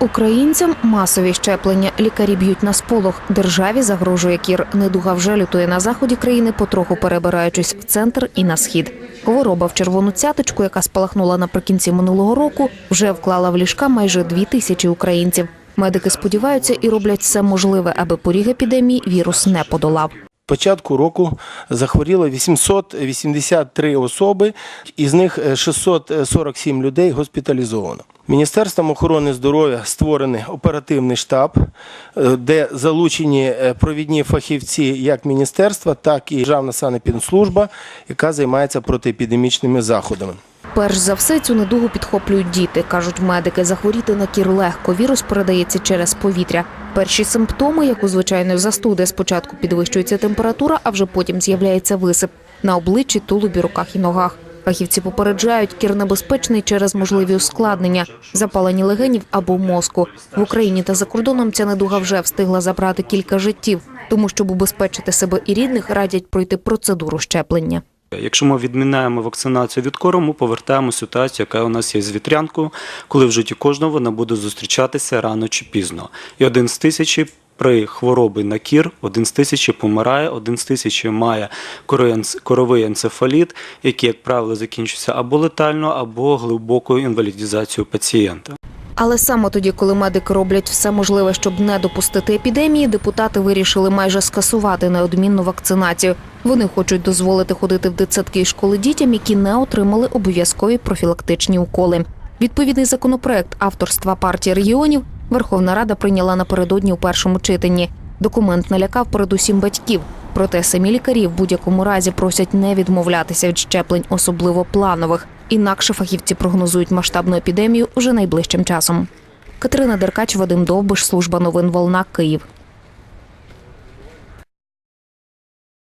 Українцям масові щеплення. Лікарі б'ють на сполох. Державі загрожує кір. Недуга вже лютує на заході країни, потроху перебираючись в центр і на схід. Хвороба в червону цяточку, яка спалахнула наприкінці минулого року, вже вклала в ліжка майже дві тисячі українців. Медики сподіваються і роблять все можливе, аби поріг епідемії вірус не подолав. початку року захворіло 883 особи, із них е, 647 людей госпіталізовано. Міністерством охорони здоров'я створений оперативний штаб, е, де залучені е, провідні фахівці як міністерства, так і Державна санепідслужба, яка займається протиепідемічними заходами. Перш за все цю недугу підхоплюють діти, кажуть медики. Захворіти на кір легко. Вірус передається через повітря. Перші симптоми, як у звичайної застуди, спочатку підвищується температура, а вже потім з'являється висип на обличчі, тулубі, руках і ногах. Фахівці попереджають, кір небезпечний через можливі ускладнення, запалені легенів або мозку. В Україні та за кордоном ця недуга вже встигла забрати кілька життів. Тому, щоб убезпечити себе і рідних, радять пройти процедуру щеплення. Якщо ми відміняємо вакцинацію від кору, ми повертаємо ситуацію, яка у нас є з вітрянкою, коли в житті кожного вона буде зустрічатися рано чи пізно. І один з тисячі при хворобі на кір, один з тисячі помирає, один з тисячі має коровий енцефаліт, який, як правило, закінчується або летально, або глибокою інвалідізацією пацієнта. Але саме тоді, коли медики роблять все можливе, щоб не допустити епідемії, депутати вирішили майже скасувати неодмінну вакцинацію. Вони хочуть дозволити ходити в дитсадки і школи дітям, які не отримали обов'язкові профілактичні уколи. Відповідний законопроект авторства партії регіонів Верховна Рада прийняла напередодні у першому читанні. Документ налякав передусім батьків. Проте самі лікарі в будь-якому разі просять не відмовлятися від щеплень, особливо планових. Інакше фахівці прогнозують масштабну епідемію уже найближчим часом. Катерина Деркач, Вадим Довбиш, служба новин Волна, Київ.